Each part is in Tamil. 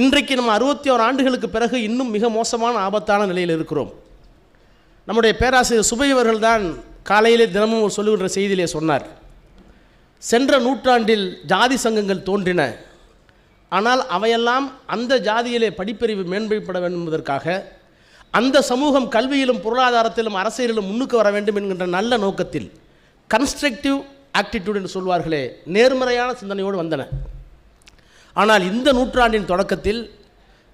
இன்றைக்கு நம்ம அறுபத்தி ஓரு ஆண்டுகளுக்கு பிறகு இன்னும் மிக மோசமான ஆபத்தான நிலையில் இருக்கிறோம். நம்முடைய பேராசிரியர் சுபையவர்கள் தான் காலையிலே தினமும் ஒரு சொல்லுகின்ற செய்தியிலே சொன்னார். சென்ற நூற்றாண்டில் ஜாதி சங்கங்கள் தோன்றின. ஆனால் அவையெல்லாம் அந்த ஜாதியிலே படிப்பறிவு மேன்மைப்பட வேண்டும் என்பதற்காக அந்த சமூகம் கல்வியிலும் பொருளாதாரத்திலும் அரசியலிலும் முன்னுக்கு வர வேண்டும் என்கின்ற நல்ல நோக்கத்தில் கன்ஸ்ட்ரக்டிவ் ஆக்டிடியூட் என்று சொல்வார்களே நேர்மறையான சிந்தனையோடு வந்தன. ஆனால் இந்த நூற்றாண்டின் தொடக்கத்தில்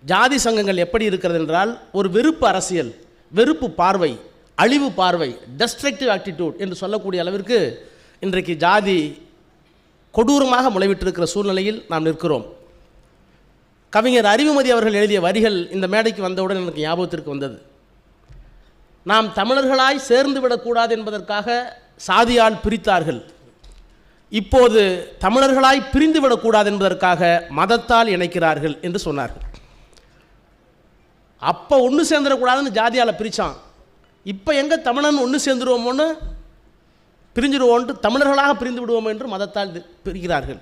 ஜாதி சங்கங்கள் எப்படி இருக்கிறது என்றால் ஒரு வெறுப்பு அரசியல் வெறுப்பு பார்வை அழிவு பார்வை டெஸ்ட்ரக்டிவ் ஆட்டிடியூட் என்று சொல்லக்கூடிய அளவிற்கு இன்றைக்கு ஜாதி கொடூரமாக முளைவிட்டிருக்கிற சூழ்நிலையில் நாம் நிற்கிறோம். கவிஞர் அறிவுமதி அவர்கள் எழுதிய வரிகள் இந்த மேடைக்கு வந்தவுடன் எனக்கு ஞாபகத்திற்கு வந்தது. நாம் தமிழர்களாய் சேர்ந்து விடக்கூடாது என்பதற்காக சாதியால் பிரித்தார்கள். இப்போது தமிழர்களாய் பிரிந்து விடக்கூடாது என்பதற்காக மதத்தால் இணைக்கிறார்கள் என்று சொன்னார்கள். அப்போ ஒன்று சேர்ந்துடக்கூடாதுன்னு ஜாதியால் பிரித்தான் இப்போ எங்கே தமிழன் ஒன்று சேர்ந்துருவோமோன்னு பிரிஞ்சிடுவோன்ட்டு தமிழர்களாக பிரிந்து விடுவோம் என்று மதத்தால் பிரிக்கிறார்கள்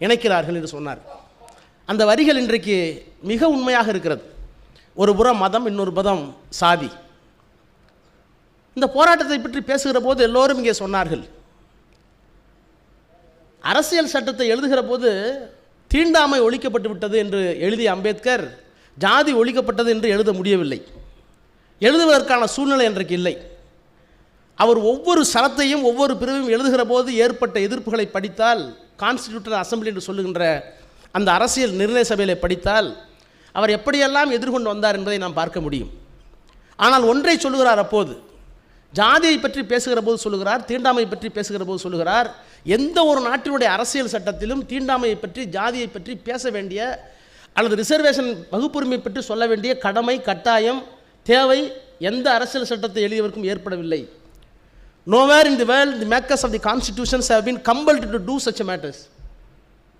இணைக்கிறார்கள் என்று சொன்னார். அந்த வரிகள் இன்றைக்கு மிக உண்மையாக இருக்கிறது. ஒரு புறம் மதம் இன்னொரு புறம் சாதி. இந்த போராட்டத்தை பற்றி பேசுகிற போது எல்லோரும் இங்கே சொன்னார்கள். அரசியல் சட்டத்தை எழுதுகிற போது தீண்டாமை ஒழிக்கப்பட்டு விட்டது என்று எழுதிய அம்பேத்கர் ஜாதி ஒழிக்கப்பட்டது என்று எழுத முடியவில்லை. எழுதுவதற்கான சூழ்நிலை இன்றைக்கு இல்லை. அவர் ஒவ்வொரு சரத்தையும் ஒவ்வொரு பிரிவையும் எழுதுகிற போது ஏற்பட்ட எதிர்ப்புகளை படித்தால் கான்ஸ்டியூட்டர் அசம்பிளி என்று சொல்லுகின்ற அந்த அரசியல் நிர்ணய சபையில் படித்தால் அவர் எப்படியெல்லாம் எதிர்கொண்டு வந்தார் என்பதை நாம் பார்க்க முடியும். ஆனால் ஒன்றை சொல்லுகிறார் அப்போது. ஜாதியை பற்றி பேசுகிற போது சொல்லுகிறார் தீண்டாமை பற்றி பேசுகிற போது சொல்லுகிறார். எந்த ஒரு நாட்டினுடைய அரசியல் சட்டத்திலும் தீண்டாமையை பற்றி ஜாதியை பற்றி பேச வேண்டிய அல்லது ரிசர்வேஷன் வகுப்புரிமை பற்றி சொல்ல வேண்டிய கடமை கட்டாயம் தேவை எந்த அரசியல் சட்டத்தை எழுதியவருக்கும் ஏற்படவில்லை. Nowhere in the world the makers of the constitutions have been compelled to do such matters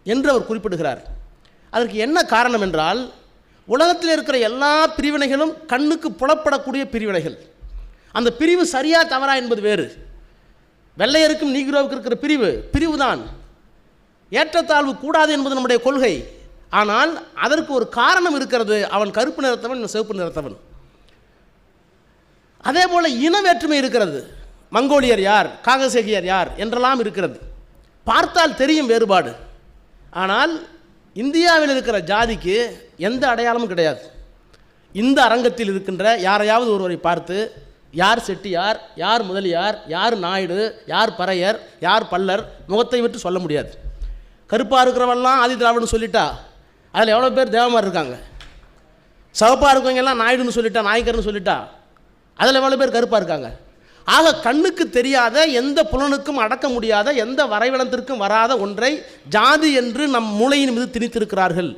என்று அவர் குறிப்பிடுகிறார். அதற்கு என்ன காரணம் என்றால் உலகத்தில் இருக்கிற எல்லா பிரிவினைகளும் கண்ணுக்கு புலப்படக்கூடிய பிரிவினைகள். அந்த பிரிவு சரியா தவறா என்பது வேறு. வெள்ளையருக்கும் நீக்ரோவுக்கு இருக்கிற பிரிவு பிரிவு தான் ஏற்றத்தாழ்வு கூடாது என்பது நம்முடைய கொள்கை. ஆனால் அதற்கு ஒரு காரணம் இருக்கிறது. அவன் கருப்பு நிறத்தவன் சிவப்பு நிறத்தவன். அதே போல் இன வேற்றுமை இருக்கிறது. மங்கோலியர் யார் காகசேகியர் யார் என்றெல்லாம் இருக்கிறது. பார்த்தால் தெரியும் வேறுபாடு. ஆனால் இந்தியாவில் இருக்கிற ஜாதிக்கு எந்த அடையாளமும் கிடையாது. இந்த அரங்கத்தில் இருக்கின்ற யாரையாவது ஒருவரை பார்த்து யார் செட்டியார் யார் முதலியார் யார் நாயுடு யார் பறையர் யார் பல்லர் முகத்தை விட்டு சொல்ல முடியாது. கருப்பாக இருக்கிறவெல்லாம் ஆதி திராவிடன்னு சொல்லிட்டா அதில் எவ்வளோ பேர் தேவமார் இருக்காங்க? சவப்பாக இருக்கவங்கெல்லாம் நாயுடுன்னு சொல்லிட்டா நாயக்கர்னு சொல்லிட்டா அதில் எவ்வளோ பேர் கருப்பாக இருக்காங்க? ஆக கண்ணுக்கு தெரியாத எந்த புலனுக்கும் அடக்க முடியாத எந்த வரைவலத்திற்கும் வராத ஒன்றை ஜாதி என்று நம் மூளையின் மீது திணித்திருக்கிறார்கள்.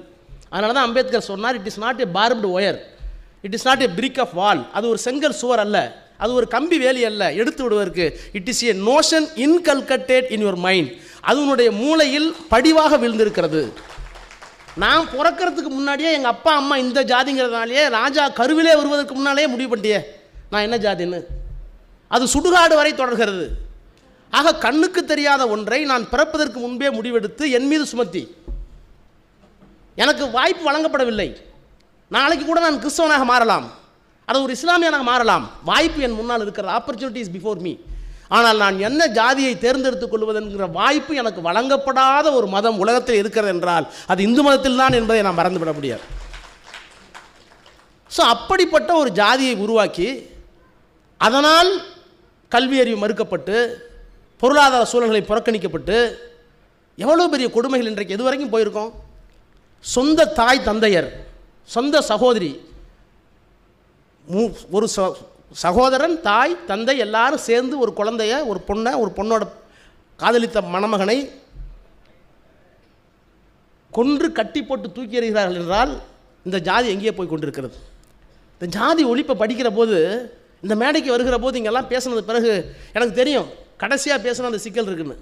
அதனால தான் அம்பேத்கர் சொன்னார் it is not a barbed wire it is not a brick of wall அது ஒரு செங்கல் சுவர் அல்ல. அது ஒரு கம்பி வேலி அல்ல. எடுத்து விடுவதற்கு. It is a notion inculcated in your mind அது உன்னுடைய மூளையில் படிவாக விழுந்திருக்கிறது. நான் பிறக்கிறதுக்கு முன்னாடியே எங்கள் அப்பா அம்மா இந்த ஜாதிங்கிறதுனாலேயே ராஜா கருவிலே வருவதற்கு முன்னாலேயே முடிவு பண்ணிட்டியே. நான் என்ன ஜாதின்னு? அது சுடுகாடு வரை தொடர்கிறது. ஆக கண்ணுக்கு தெரியாத ஒன்றை நான் பிறப்பதற்கு முன்பே முடிவெடுத்து என் மீது சுமத்தி. எனக்கு வாய்ப்பு வழங்கப்படவில்லை. நாளைக்கு கூட நான் கிறிஸ்தவனாக மாறலாம். அது ஒரு இஸ்லாமியாக நான் மாறலாம். வாய்ப்பு என் முன்னால் இருக்கிற ஆப்பர்ச்சுனிட்டிஸ் பிஃபோர் மீ ஆனால் நான் என்ன ஜாதியை தேர்ந்தெடுத்துக் கொள்வதென்கிற வாய்ப்பு எனக்கு வழங்கப்படாத ஒரு மதம் உலகத்தில் இருக்கிறது என்றால் அது இந்து மதத்தில் தான் என்பதை நான் மறந்துவிட முடியாது. ஸோ அப்படிப்பட்ட ஒரு ஜாதியை உருவாக்கி அதனால் கல்வி அறிவு மறுக்கப்பட்டு பொருளாதார சூழல்களை புறக்கணிக்கப்பட்டு எவ்வளோ பெரிய கொடுமைகள் இன்றைக்கு எது வரைக்கும் போயிருக்கோம்? சொந்த தாய் தந்தையர் சொந்த சகோதரி ஒரு சகோதரன் தாய் தந்தை எல்லாரும் சேர்ந்து ஒரு குழந்தைய ஒரு பொண்ணை ஒரு பொண்ணோட காதலித்த மணமகனை கொன்று கட்டி போட்டு தூக்கி எறிகிறார்கள் என்றால் இந்த ஜாதி எங்கேயே போய் கொண்டிருக்கிறது. இந்த ஜாதி ஒழிப்பை படிக்கிற போது இந்த மேடைக்கு வருகிற போது இங்கெல்லாம் பேசுனது பிறகு எனக்கு தெரியும் கடைசியாக பேசின அந்த சிக்கல் இருக்குன்னு.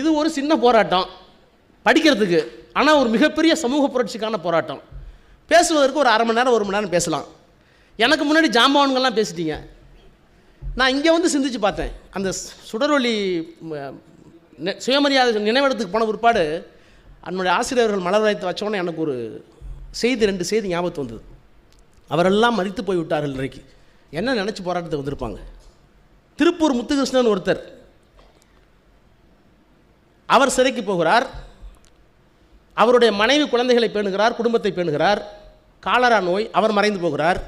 இது ஒரு சின்ன போராட்டம் படிக்கிறதுக்கு ஆனால் ஒரு மிகப்பெரிய சமூக புரட்சிக்கான போராட்டம். பேசுவதற்கு ஒரு அரை மணி நேரம் ஒரு மணி நேரம் பேசலாம். எனக்கு முன்னாடி ஜாம்பவான்கள்லாம் பேசிட்டீங்க. நான் இங்கே வந்து சிந்திச்சு பார்த்தேன். அந்த சுடரொலி சுயமரியாதை நினைவிடத்துக்கு போன பிற்பாடு என்னுடைய ஆசிரியர்கள் மலர் வைத்து வச்சோன்னே எனக்கு ஒரு செய்தி ரெண்டு செய்தி ஞாபகத்து வந்தது. அவரெல்லாம் மறித்து போய் விட்டார்கள் இன்றைக்கு. என்ன நினச்சி போராட்டத்துக்கு வந்திருப்பாங்க? திருப்பூர் முத்துகிருஷ்ணன் ஒருத்தர். அவர் சிறைக்கு போகிறார். அவருடைய மனைவி குழந்தைகளை பேணுகிறார் குடும்பத்தை பேணுகிறார். காலரா நோய் அவர் மறைந்து போகிறார்.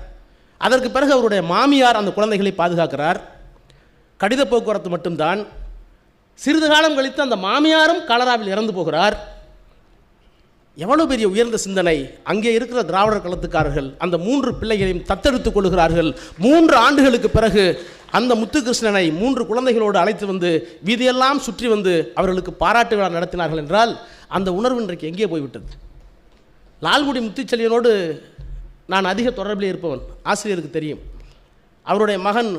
அதற்கு பிறகு அவருடைய மாமியார் அந்த குழந்தைகளை பாதுகாக்கிறார். கடித போக்குவரத்து மட்டும்தான். சிறிது காலம் கழித்து அந்த மாமியாரும் காலராவில் இறந்து போகிறார். எவ்வளவு பெரிய உயர்ந்த சிந்தனை. அங்கே இருக்கிற திராவிடர் கலத்துக்காரர்கள் அந்த மூன்று பிள்ளைகளையும் தத்தெடுத்துக் கொள்கிறார்கள். மூன்று ஆண்டுகளுக்கு பிறகு அந்த முத்துகிருஷ்ணனை மூன்று குழந்தைகளோடு அழைத்து வந்து வீதியெல்லாம் சுற்றி வந்து அவர்களுக்கு பாராட்டு விழா நடத்தினார்கள் என்றால் அந்த உணர்வு இன்றைக்கு எங்கே போய்விட்டது? லால்குடி முத்துச்செல்வியனோடு நான் அதிக தொடர்பில் இருப்பவன். ஆசிரியருக்கு தெரியும். அவருடைய மகன்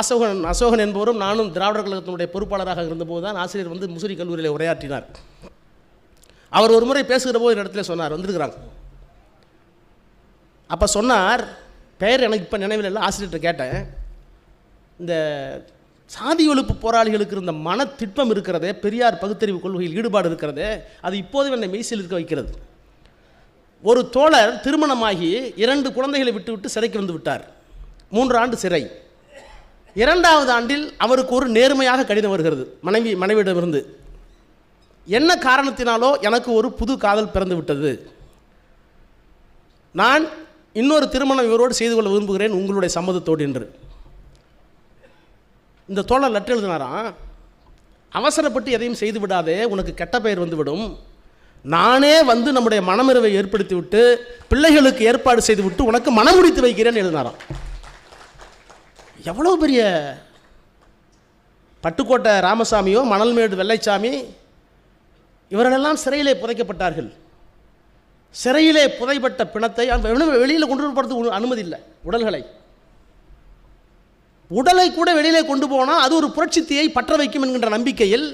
அசோகன் அசோகன் என்பவரும் நானும் திராவிடர் கழகத்தினுடைய பொறுப்பாளராக இருந்தபோது தான் ஆசிரியர் வந்து முசிறி கல்லூரியில் உரையாற்றினார். அவர் ஒரு முறை பேசுகிற போது இடத்துல சொன்னார் வந்திருக்கிறாங்க. அப்போ சொன்னார் பெயர் எனக்கு இப்போ நினைவில் இல்லை ஆசிரியர்கிட்ட கேட்டேன். இந்த சாதி ஒழிப்பு போராளிகளுக்கு இருந்த மன திட்பம் இருக்கிறதே பெரியார் பகுத்தறிவு கொள்கையில் ஈடுபாடு இருக்கிறதே அது இப்போதும் என்னை மெய்சில் இருக்க வைக்கிறது. ஒரு தோழர் திருமணமாகி இரண்டு குழந்தைகளை விட்டுவிட்டு சிறைக்கு வந்து விட்டார். மூன்று ஆண்டு சிறை. இரண்டாவது ஆண்டில் அவருக்கு ஒரு நேர்மையாக கடிதம் வருகிறது மனைவி மனைவியிடமிருந்து. என்ன காரணத்தினாலோ எனக்கு ஒரு புது காதல் பிறந்து விட்டது. நான் இன்னொரு திருமணம் இவரோடு செய்து கொள்ள விரும்புகிறேன் உங்களுடைய சம்மதத்தோடு என்று. இந்த தோழர் லெட்டர் எழுதினாராம் அவசரப்பட்டு எதையும் செய்து விடாதே உனக்கு கெட்ட பெயர் வந்துவிடும். நானே வந்து நம்முடைய மனமிரவை ஏற்படுத்தி விட்டு பிள்ளைகளுக்கு ஏற்பாடு செய்து விட்டு உனக்கு முடித்து வைக்கிறேன் எழுதினாராம். எவ்வளோ பெரிய பட்டுக்கோட்டை ராமசாமியோ மணல்மேடு வெள்ளைச்சாமி இவர்களெல்லாம் சிறையிலே புதைக்கப்பட்டார்கள். சிறையிலே புதைப்பட்ட பிணத்தை வெளியில் கொண்டு வரப்படுறதுக்கு அனுமதி இல்லை உடல்களை. உடலை கூட வெளியிலே கொண்டு போனால் அது ஒரு புரட்சித்தியை பற்ற வைக்கும் என்கின்ற நம்பிக்கையில்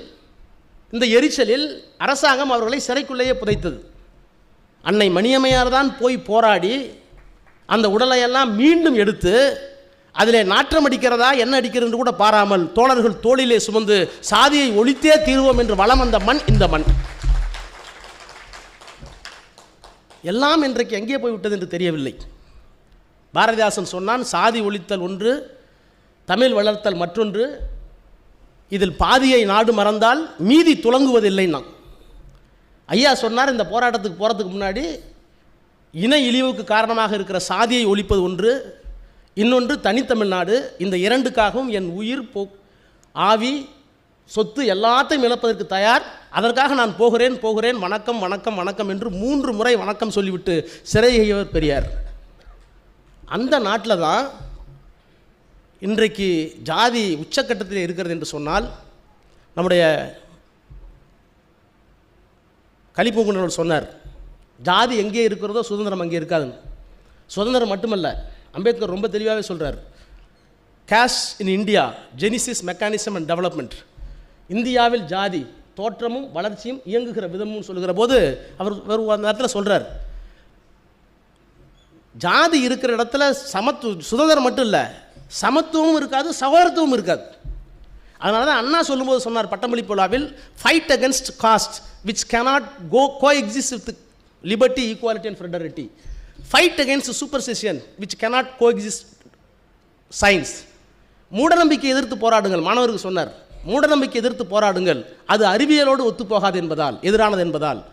இந்த எரிச்சலில் அரசாங்கம் அவர்களை சிறைக்குள்ளேயே புதைத்தது. அன்னை மணியம்மையார் தான் போய் போராடி அந்த உடலையெல்லாம் மீண்டும் எடுத்து அதிலே நாற்றம் அடிக்கிறதா என்ன அடிக்கிறது என்று கூட பாராமல் தோழர்கள் தோளிலே சுமந்து சாதியை ஒழித்தே தீர்வோம் என்று வளம் வந்த மண் இந்த மண். எல்லாம் இன்றைக்கு எங்கே போய்விட்டது என்று தெரியவில்லை. பாரதிதாசன் சொன்னான் சாதி ஒழித்தல் ஒன்று தமிழ் வளர்த்தல் மற்றொன்று இதில் பாதியை நாடு மறந்தால் மீதி துலங்குவதில்லை நான் ஐயா சொன்னார் இந்த போராட்டத்துக்கு போகிறதுக்கு முன்னாடி இன இழிவுக்கு காரணமாக இருக்கிற சாதியை ஒழிப்பது ஒன்று இன்னொன்று தனித்தமிழ்நாடு இந்த இரண்டுக்காகவும் என் உயிர் போ ஆவி சொத்து எல்லாத்தையும் இழப்பதற்கு தயார். அதற்காக நான் போகிறேன் போகிறேன் வணக்கம் வணக்கம் வணக்கம் என்று மூன்று முறை வணக்கம் சொல்லிவிட்டு சிறையவர் பெரியார். அந்த நாட்டில் தான் இன்றைக்கு ஜாதி உச்சக்கட்டத்தில் இருக்கிறது என்று சொன்னால் நம்முடைய கலிப்பூங்குன்றவர் சொன்னார் ஜாதி எங்கே இருக்கிறதோ சுதந்திரம் அங்கே இருக்காதுன்னு. சுதந்திரம் மட்டுமல்ல அம்பேத்கர் ரொம்ப தெளிவாகவே சொல்கிறார் caste in India genesis mechanism and development இந்தியாவில் ஜாதி தோற்றமும் வளர்ச்சியும் இயங்குகிற விதமும் சொல்லுகிற போது அவர் அந்த நேரத்தில் சொல்கிறார் ஜாதி இருக்கிற இடத்துல சமத்து சுதந்திரம் மட்டும் இல்லை சமத்துவமும் இருக்காது சகோதரத்துவம் இருக்காது. அதனால தான் அண்ணா சொல்லும்போது சொன்னார் பட்டமளிப்பு விழாவில் fight against caste which cannot co coexist with liberty equality and fraternity fight against superstition which cannot coexist science மூடநம்பிக்கை எதிர்த்து போராடுங்கள் மாணவருக்கு சொன்னார். மூடநம்பிக்கை எதிர்த்து போராடுங்கள். அது அறிவியலோடு ஒத்துப்போகாது என்பதால் எதிரானது என்பதால்.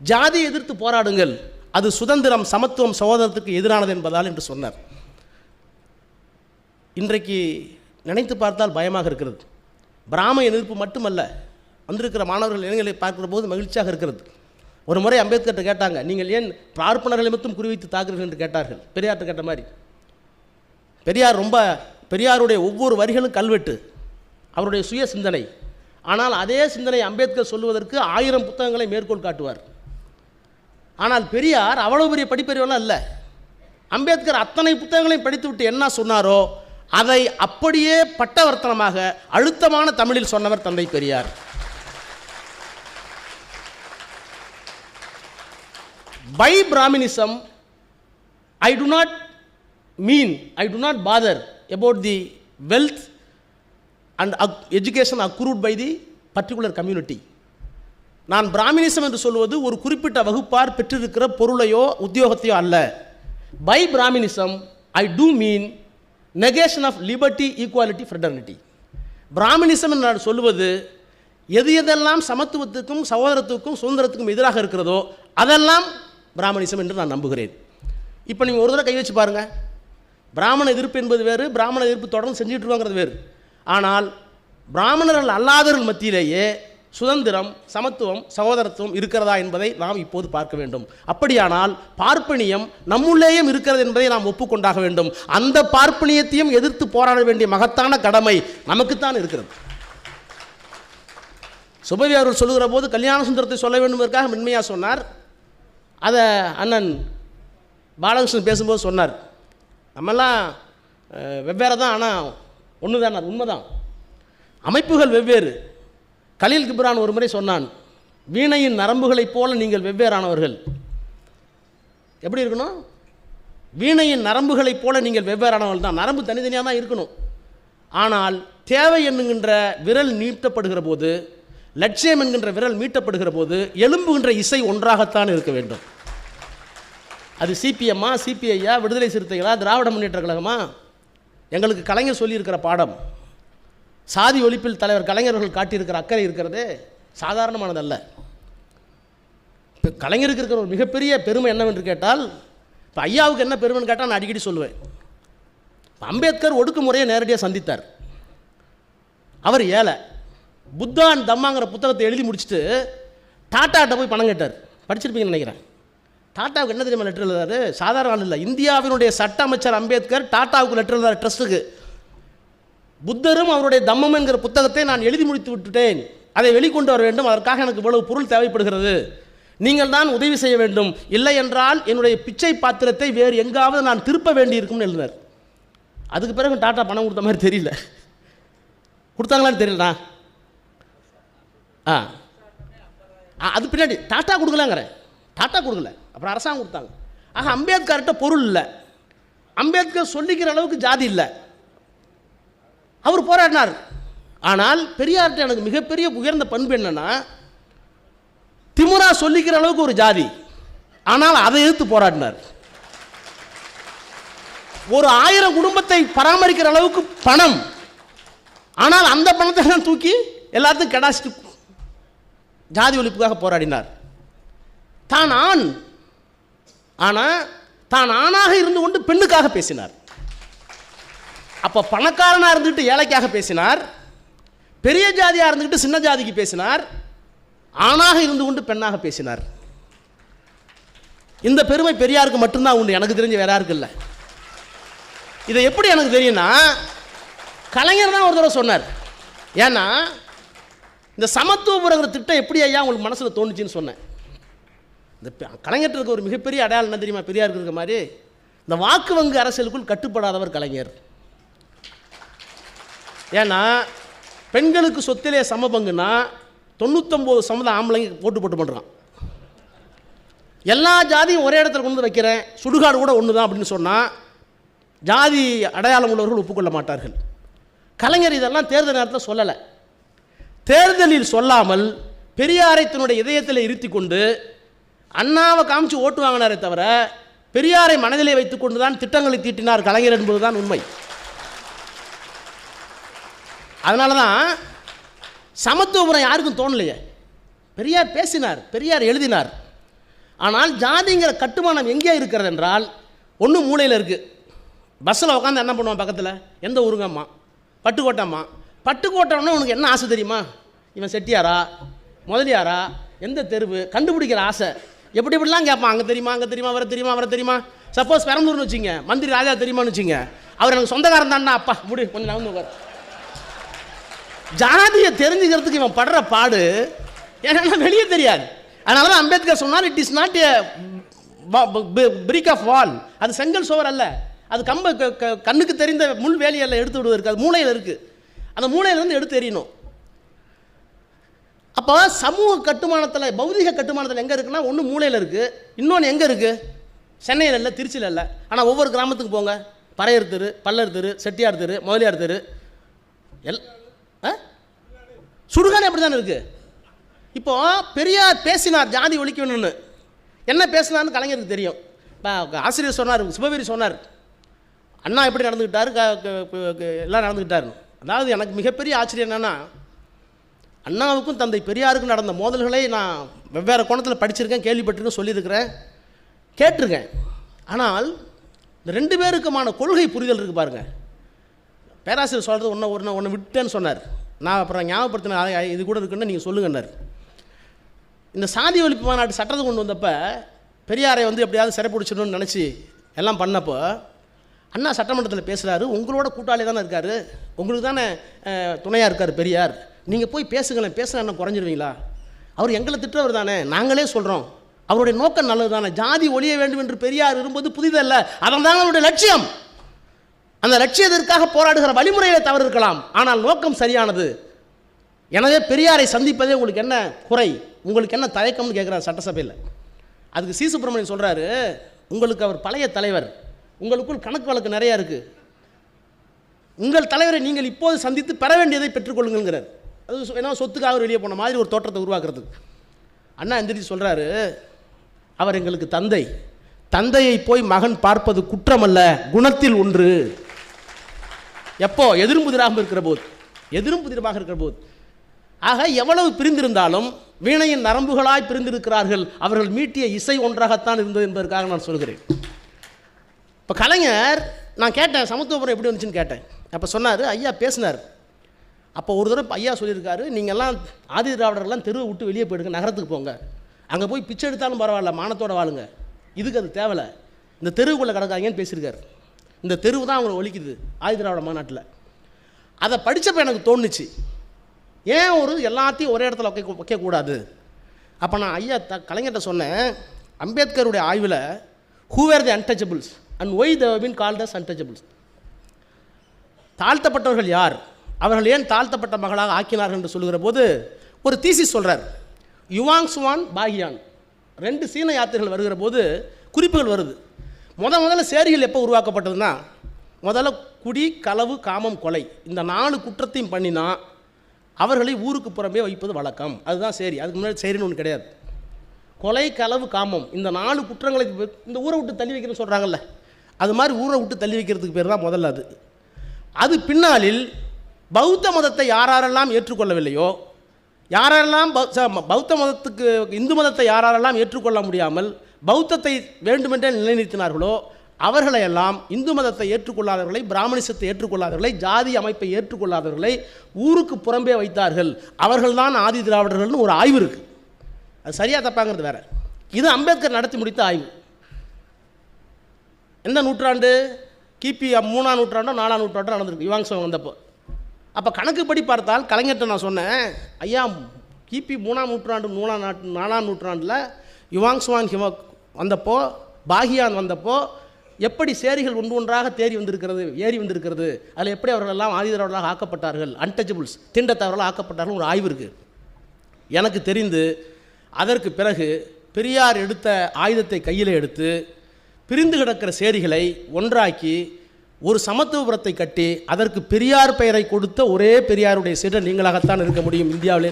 ஜாதி எதிர்த்து போராடுங்கள். அது சுதந்திரம் சமத்துவம் சகோதரத்துக்கு எதிரானது என்பதால் என்று சொன்னார். இன்றைக்கு நினைத்து பார்த்தால் பயமாக இருக்கிறது. பிராம எதிர்ப்பு மட்டுமல்ல வந்திருக்கிற மாணவர்கள் இளைஞர்களை பார்க்கிற போது மகிழ்ச்சியாக இருக்கிறது. ஒரு முறை அம்பேத்கர்கிட்ட கேட்டாங்க நீங்கள் ஏன் பார்ப்பனர்களை மட்டும் குறிவைத்து தாக்குறீர்கள் என்று கேட்டார்கள். பெரியார்கிட்ட கேட்ட மாதிரி. பெரியார் ரொம்ப பெரியாருடைய ஒவ்வொரு வரிகளும் கல்வெட்டு அவருடைய சுய சிந்தனை. ஆனால் அதே சிந்தனை அம்பேத்கர் சொல்லுவதற்கு ஆயிரம் புத்தகங்களை மேற்கோள் காட்டுவார். ஆனால் பெரியார் அவ்வளோ பெரிய படிப்பறிவெல்லாம் இல்லை அம்பேத்கர் அத்தனை புத்தகங்களையும் படித்துவிட்டு என்ன சொன்னாரோ அதை அப்படியே பட்டவர்த்தனமாக அழுத்தமான தமிழில் சொன்னவர் தந்தை Periyar. By Brahminism I do not mean I do not bother about the wealth and அக் education accrued by the particular community. நான் பிராமினிசம் என்று சொல்வது ஒரு குறிப்பிட்ட வகுப்பார் பெற்றிருக்கிற பொருளையோ உத்தியோகத்தையோ அல்ல. By Brahminism I do mean negation of liberty equality fraternity Brahminism என்று நான் சொல்லுவது எது எதெல்லாம் சமத்துவத்துக்கும் சகோதரத்துக்கும் சுதந்திரத்துக்கும் எதிராக இருக்கிறதோ அதெல்லாம் பிராமணிசம் என்று நான் நம்புகிறேன். இப்போ நீங்கள் ஒரு தடவை கை வச்சு பாருங்கள் பிராமண எதிர்ப்பு என்பது வேறு பிராமண எதிர்ப்பு தொடர்ந்து செஞ்சுட்டு இருக்காங்கிறது வேறு. ஆனால் பிராமணர்கள் அல்லாதவர்கள் மத்தியிலேயே சுதந்திரம் சமத்துவம் சகோதரத்துவம் இருக்கிறதா என்பதை நாம் இப்போது பார்க்க வேண்டும். அப்படியானால் பார்ப்பனியம் நம்முள்ளேயும் இருக்கிறது என்பதை நாம் ஒப்புக்கொண்டாக வேண்டும். அந்த பார்ப்பனியத்தையும் எதிர்த்து போராட வேண்டிய மகத்தான கடமை நமக்குத்தான் இருக்கிறது. சுபவி அவர்கள் சொல்லுகிற போது கல்யாண சுந்தரத்தை சொல்ல வேண்டும் மென்மையாக சொன்னார். அதை அண்ணன் பாலகிருஷ்ணன் பேசும்போது சொன்னார். நம்மெல்லாம் வெவ்வேறு தான் ஆனால் ஒன்று தான் உண்மைதான். அமைப்புகள் வெவ்வேறு. கலீல் கிப்ரான் ஒரு முறை சொன்னான் வீணையின் நரம்புகளைப் போல நீங்கள் வெவ்வேறானவர்கள். எப்படி இருக்கணும்? வீணையின் நரம்புகளைப் போல நீங்கள் வெவ்வேறானவர்கள் தான். நரம்பு தனித்தனியாக தான் இருக்கணும். ஆனால் தேவை என்னுகின்ற விரல் நீட்டப்படுகிற போது லட்சியம் என்கின்ற விரல் மீட்டப்படுகிற போது எலும்புகின்ற இசை ஒன்றாகத்தான் இருக்க வேண்டும். அது சிபிஎம்மா சிபிஐயா விடுதலை சிறுத்தைகளா திராவிட முன்னேற்ற கழகமா? எங்களுக்கு கலைஞர் சொல்லியிருக்கிற பாடம் சாதி ஒழிப்பில் தலைவர் கலைஞர்கள் காட்டியிருக்கிற அக்கறை இருக்கிறது சாதாரணமானதல்ல. இப்போ கலைஞருக்கு இருக்கிற ஒரு மிகப்பெரிய பெருமை என்னவென்று கேட்டால் இப்போ ஐயாவுக்கு என்ன பெருமைன்னு கேட்டால் நான் அடிக்கடி சொல்லுவேன். அம்பேத்கர் ஒடுக்குமுறையை நேரடியாக சந்தித்தார். அவர் ஏழை புத்தான் தம்மாங்கிற புத்தகத்தை எழுதி முடிச்சுட்டு டாட்டாட்ட போய் பணம் கேட்டார். படிச்சிருப்பீங்கன்னு நினைக்கிறேன். டாட்டாவுக்கு என்ன தெரியுமா லெட்டர் எழுதாரு சாதாரண ஆள் இல்லை. இந்தியாவினுடைய சட்ட அமைச்சர் அம்பேத்கர் டாட்டாவுக்கு லெட்டர் எழுதாரு ட்ரஸ்ட்டுக்கு புத்தரும் அவருடைய தம்மம் என்கிற புத்தகத்தை நான் எழுதி முடித்து விட்டுட்டேன். அதை வெளிக்கொண்டு வர வேண்டும். அதற்காக எனக்கு இவ்வளவு பொருள் தேவைப்படுகிறது. நீங்கள் தான் உதவி செய்ய வேண்டும். இல்லை என்றால் என்னுடைய பிச்சை பாத்திரத்தை வேறு எங்காவது நான் திருப்ப வேண்டியிருக்கும்னு எழுதினார். அதுக்கு பிறகு டாட்டா பணம் கொடுத்த மாதிரி தெரியல. கொடுத்தாங்களான்னு தெரியலண்ணா ஆ. ஆ, அது பின்னாடி. டாட்டா கொடுக்கலங்கிறேன். டாட்டா கொடுக்கல. அப்புறம் அரசாங்கம் கொடுத்தாங்க. ஆக அம்பேத்கர்கிட்ட பொருள் இல்லை. அம்பேத்கர் சொல்லிக்கிற அளவுக்கு ஜாதி இல்லை. அவர் போராடினார். ஆனால் பெரியார்கிட்ட எனக்கு மிகப்பெரிய உயர்ந்த பண்பு என்னன்னா திமுரா சொல்லிக்கிற அளவுக்கு ஒரு ஜாதி. ஆனால் அதை எதிர்த்து போராடினார். ஒரு ஆயிரம் குடும்பத்தை பராமரிக்கிற அளவுக்கு பணம். ஆனால் அந்த பணத்தை தான் தூக்கி எல்லாத்தையும் கெடாசிட்டு ஜாதி ஒழிப்புக்காக போராடினார். தான் ஆண். ஆனால் தான் ஆணாக இருந்து கொண்டு பெண்ணுக்காக பேசினார். அப்போ பணக்காரனாக இருந்துக்கிட்டு ஏழைக்காக பேசினார் பெரிய ஜாதியாக இருந்துக்கிட்டு சின்ன ஜாதிக்கு பேசினார் ஆணாக இருந்து கொண்டு பெண்ணாக பேசினார். இந்த பெருமை பெரியாருக்கு மட்டும்தான் உண்டு எனக்கு தெரிஞ்ச வேற யாருக்கு இல்லை. இதை எப்படி எனக்கு தெரியும்னா கலைஞர் தான் ஒரு தடவை சொன்னார். ஏன்னா இந்த சமத்துவபுரங்கிற திட்டம் எப்படி ஐயா உங்களுக்கு மனசில் தோணுச்சுன்னு சொன்னேன். இந்த பெ- ஒரு மிகப்பெரிய அடையாளம் என்ன தெரியுமா? பெரியாருக்கு இருக்கிற மாதிரி இந்த வாக்கு வங்கி அரசியலுக்குள் கட்டுப்படாதவர் கலைஞர். ஏன்னா பெண்களுக்கு சொத்திலே சம பங்குனா தொண்ணூத்தொம்பது சம்மதம் ஆம்பளைங்க போட்டு போட்டு பண்ணுறான் எல்லா ஜாதியும் ஒரே இடத்துல கொண்டு வந்து வைக்கிறேன் சுடுகாடு கூட ஒன்று தான் அப்படின்னு சொன்னால் ஜாதி அடையாளம் உள்ளவர்கள் ஒப்புக்கொள்ள மாட்டார்கள். கலைஞர் இதெல்லாம் தேர்தல் நேரத்தில் சொல்லலை. தேர்தலில் சொல்லாமல் பெரியாரை தன்னுடைய இதயத்தில் இருத்தி கொண்டு அண்ணாவை காமிச்சு ஓட்டு வாங்கினாரே தவிர பெரியாரை மனதிலே வைத்துக்கொண்டு தான் திட்டங்களை தீட்டினார் கலைஞர் என்பதுதான் உண்மை. அதனால தான் சமத்துவபுரம் யாருக்கும் தோணலையே. பெரியார் பேசினார் பெரியார் எழுதினார். ஆனால் ஜாதிங்கிற கட்டுமானம் எங்கே இருக்கிறது என்றால் ஒன்று மூலையில் இருக்குது பஸ்ஸில் உட்காந்து என்ன பண்ணுவான் பக்கத்தில்? எந்த ஊருங்கம்மா பட்டுக்கோட்டம்மா பட்டுக்கோட்டம்னா உனக்கு என்ன ஆசை தெரியுமா? இவன் செட்டியாரா? முதலியாரா? எந்த தெருவு? கண்டுபிடிக்கிற ஆசை. எப்படி இப்படிலாம் கேட்பான். அங்கே தெரியுமா? அங்கே தெரியுமா? அவரை தெரியுமா? அவரை தெரியுமா? சப்போஸ் பெரம்பலூர்னு வச்சுங்க மந்திரி ராஜா தெரியுமான்னு வச்சுங்க அவர் எனக்கு சொந்தக்காரன் தான்டா அப்பா. முடி கொஞ்சம் நகர்ந்து உட்கார். ஜாதியை தெரிஞ்சுக்கிறதுக்கு இவன் படுற பாடு ஏன்னா வெளியே தெரியாது. அதனால தான் அம்பேத்கர் சொன்னார் it is not a brick of wall அது செங்கல் சுவர் அல்ல. அது கம்ப க- கண்ணுக்கு தெரிந்த முள் வேலியல்ல எடுத்து விடுவதற்கு அது மூளையில் இருக்குது அந்த மூளையிலேருந்து எடுத்து எறியணும். அப்போ சமூக கட்டுமானத்தில் பௌதிக கட்டுமானத்தில் எங்கே இருக்குன்னா ஒன்று மூளையில் இருக்குது இன்னொன்று எங்கே இருக்குது சென்னையில் இல்லை திருச்சியில் இல்லை. ஆனால் ஒவ்வொரு கிராமத்துக்கு போங்க. பறையர் தெரு பல்லர் தெரு செட்டியார் தெரு முதலியார் தெரு. எல் சுடுகாடு அப்படி தானே இருக்குது இப்போ பெரியார் பேசினார் ஜாதி ஒழிக்கணும்னு. என்ன பேசினார்னு கலைஞருக்கு தெரியும். இப்போ ஆசிரியர் சொன்னார் சிவபேரி சொன்னார். அண்ணா எப்படி நடந்துக்கிட்டாரு க எல்லாம் நடந்துக்கிட்டாரு அதாவது எனக்கு மிகப்பெரிய ஆச்சரியம் என்னென்னா அண்ணாவுக்கும் தந்தை பெரியாருக்கும் நடந்த மோதல்களை நான் வெவ்வேறு கோணத்தில் படிச்சிருக்கேன் கேள்விப்பட்டிருக்கேன் சொல்லியிருக்கிறேன் கேட்டிருக்கேன். ஆனால் இந்த ரெண்டு பேருக்குமான கொள்கை புரிதல் இருக்குது பாருங்கள் பேராசிரியர் சொல்கிறது ஒன்று ஒன்று ஒன்று விட்டேன்னு சொன்னார். நான் அப்புறம் ஞாபகப்படுத்தின இது கூட இருக்குன்னு நீங்கள் சொல்லுங்கன்னார் இந்த சாதி ஒழிப்பு மாநாட்டு சட்டத்தை கொண்டு வந்தப்போ பெரியாரை வந்து எப்படியாவது சிறைப்பிடிச்சிடணும்னு நினச்சி எல்லாம் பண்ணப்போ அண்ணா சட்டமன்றத்தில் பேசுகிறாரு உங்களோட கூட்டாளி தானே இருக்கார் உங்களுக்கு தானே துணையாக இருக்கார் பெரியார். நீங்கள் போய் பேசுங்களேன் பேசுனா என்ன குறைஞ்சிருவீங்களா? அவர் எங்களை திட்டவர் தானே நாங்களே சொல்கிறோம் அவருடைய நோக்கம் நல்லது தானே ஜாதி ஒழிய வேண்டும் என்று பெரியார் இருப்பது புதிதல்ல அதன் தான் அவருடைய லட்சியம். அந்த லட்சியத்திற்காக போராடுகிற வழிமுறையில் தவறு இருக்கலாம் ஆனால் நோக்கம் சரியானது. எனவே பெரியாரை சந்திப்பதே உங்களுக்கு என்ன குறை? உங்களுக்கு என்ன தயக்கம்னு கேட்குறாரு சட்டசபையில். அதுக்கு சி. சுப்பிரமணியன் சொல்கிறாரு உங்களுக்கு அவர் பழைய தலைவர். உங்களுக்குள் கணக்கு வழக்கு நிறையா இருக்குது உங்கள் தலைவரை நீங்கள் இப்போது சந்தித்து பெற வேண்டியதை பெற்றுக்கொள்ளுங்கிறார் அது சொ- ஏன்னா சொத்துக்காக அவர் வெளியே போன மாதிரி ஒரு தோற்றத்தை உருவாக்குறதுக்கு அண்ணா எந்திரிச்சு சொல்கிறாரு அவர் எங்களுக்கு தந்தை. தந்தையை போய் மகன் பார்ப்பது குற்றமல்ல. குணத்தில் ஒன்று. எப்போ? எதிரும்புதிராகவும் இருக்கிற போது எதிரும்புதிராக இருக்கிற போது ஆக எவ்வளவு பிரிந்திருந்தாலும் வீணையின் நரம்புகளாய் பிரிந்திருக்கிறார்கள். அவர்கள் மீட்டிய இசை ஒன்றாகத்தான் இருந்தது என்பதற்காக நான் சொல்கிறேன். இப்போ கலைஞர் நான் கேட்டேன் சமத்துவபுரம் எப்படி வந்துச்சுன்னு கேட்டேன். அப்போ சொன்னார் ஐயா பேசினார். அப்போ ஒரு தடவை ஐயா சொல்லியிருக்காரு நீங்கள்லாம் ஆதி திராவிடர்கள்லாம் தெருவை விட்டு வெளியே போயிடுங்க நகரத்துக்கு போங்க. அங்கே போய் பிச்சை எடுத்தாலும் பரவாயில்ல மானத்தோட வாழுங்க. இதுக்கு அது தேவையில்ல. இந்த தெருவுக்குள்ளே கிடக்காங்கன்னு பேசியிருக்காரு. இந்த தெருவு தான் அவங்களை ஒழிக்குது ஆதி திராவிட மாநாட்டில். அதை படித்தப்போ எனக்கு தோணுச்சு. ஏன் ஒரு எல்லாத்தையும் ஒரே இடத்துல வைக்க வைக்கக்கூடாது? அப்போ நான் ஐயா த கலைஞர்கிட்ட சொன்னேன் அம்பேத்கருடைய ஆய்வில் who were the untouchables and why they been called as untouchables தாழ்த்தப்பட்டவர்கள் யார்? அவர்கள் ஏன் தாழ்த்தப்பட்ட மகளாக ஆக்கினார்கள் என்று சொல்லுகிற போது ஒரு தீசிஸ் சொல்கிறார் யுவாங் சுவான் பாகியான் ரெண்டு சீன யாத்திரைகள் வருகிற போது குறிப்புகள் வருது. முத முதல்ல சேரிகள் எப்போ உருவாக்கப்பட்டதுன்னா முதல்ல குடி களவு காமம் கொலை. இந்த நாலு குற்றத்தையும் பண்ணினா அவர்களை ஊருக்கு புறம்பே வைப்பது வழக்கம். அதுதான் சரி. அதுக்கு முன்னாடி சரின்னு ஒன்று கிடையாது. கொலை களவு காமம் இந்த நாலு குற்றங்களை இந்த ஊரை விட்டு தள்ளி வைக்கிறேன்னு சொல்கிறாங்கல்ல அது மாதிரி ஊரை விட்டு தள்ளி வைக்கிறதுக்கு பேர் தான் முதல்ல அது. அது பின்னாளில் பௌத்த மதத்தை யாரெல்லாம் ஏற்றுக்கொள்ளவில்லையோ யாரெல்லாம் ச- ம- பௌத்த மதத்துக்கு இந்து மதத்தை யாரெல்லாம் ஏற்றுக்கொள்ள முடியாமல் பௌத்தத்தை வேண்டுமென்றே நிலைநிறுத்தினார்களோ அவர்களையெல்லாம் இந்து மதத்தை ஏற்றுக்கொள்ளாதவர்களை பிராமணிசத்தை ஏற்றுக்கொள்ளாதவர்களை ஜாதி அமைப்பை ஏற்றுக்கொள்ளாதவர்களை ஊருக்கு புறம்பே வைத்தார்கள். அவர்கள்தான் ஆதி திராவிடர்கள்னு ஒரு ஆய்வு இருக்குது அது சரியாக தப்பாங்கிறது வேற. இது அம்பேத்கர் நடத்தி முடித்த ஆய்வு. எந்த நூற்றாண்டு? கிபி மூணாம் நூற்றாண்டோ நாலாம் நூற்றாண்டோ நடந்திருக்கு. யுவாங்சம் வந்தப்போ. அப்போ கணக்குப்படி பார்த்தால் கலைஞர்கிட்ட நான் சொன்னேன் ஐயா கிபி மூணாம் நூற்றாண்டு மூணாம் நாட்டு நாலாம் நூற்றாண்டில் யுவாங்சுவான் ஹிம வந்தப்போ பாகியான் வந்தப்போ எப்படி சேரிகள் ஒன்று ஒன்றாக தேறி வந்திருக்கிறது ஏறி வந்திருக்கிறது அதில் எப்படி அவர்கள் எல்லாம் ஆதிதரவர்களாக ஆக்கப்பட்டார்கள் அன்டச்சபிள்ஸ் திண்டத்தவர்களாக ஆக்கப்பட்டார்கள் ஒரு ஆய்வு இருக்குது எனக்கு தெரிந்து அதற்கு பிறகு பெரியார் எடுத்த ஆயுதத்தை கையில் எடுத்து பிரிந்து கிடக்கிற சேரிகளை ஒன்றாக்கி ஒரு சமத்துவபுரத்தை கட்டி அதற்கு பெரியார் பெயரை கொடுத்த ஒரே பெரியாருடைய சீடர் நீங்களாகத்தான் இருக்க முடியும் இந்தியாவிலே.